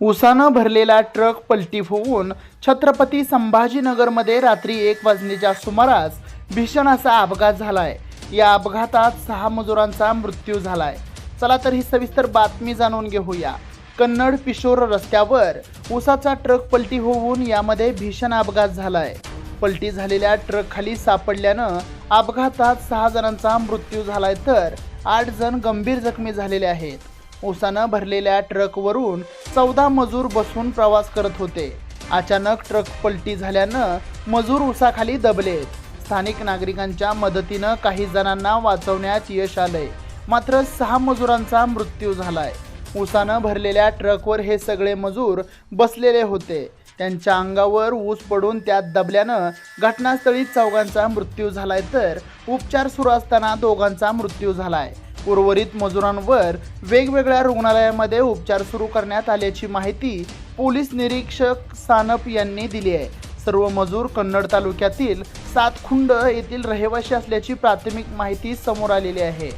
उसानं भरलेला ट्रक पलटी होऊन छत्रपती संभाजीनगरमध्ये रात्री एक वाजण्याच्या सुमारास भीषण असा अपघात झालाय. या अपघातात सहा मजुरांचा मृत्यू झालाय. चला तर ही सविस्तर बातमी जाणून घेऊया. कन्नड पिशोर रस्त्यावर उसाचा ट्रक पलटी होऊन यामध्ये भीषण अपघात झालाय. पलटी झालेल्या ट्रक खाली सापडल्यानं अपघातात सहा जणांचा मृत्यू झालाय तर आठ जण गंभीर जखमी झालेले आहेत. उसानं भरलेल्या ट्रकवरून चौदा मजूर बसून प्रवास करत होते. अचानक ट्रक पलटी झाल्यानं मजूर उसाखाली दबलेत स्थानिक नागरिकांच्या मदतीनं काही जणांना वाचवण्यात यश आलंय. मात्र सहा मजुरांचा मृत्यू झालाय. उसानं भरलेल्या ट्रकवर हे सगळे मजूर बसलेले होते. त्यांच्या अंगावर ऊस पडून त्यात दबल्यानं घटनास्थळी चौघांचा मृत्यू झालाय तर उपचार सुरू असताना दोघांचा मृत्यू झालाय. उर्वरित मजुरांवर वेगवेगळ्या रुग्णालयामध्ये उपचार सुरू करण्यात आल्याची माहिती पोलीस निरीक्षक सानप यांनी दिली आहे. सर्व मजूर कन्नड तालुक्यातील सातखुंड येथील रहिवासी असल्याची प्राथमिक माहिती समोर आलेली आहे.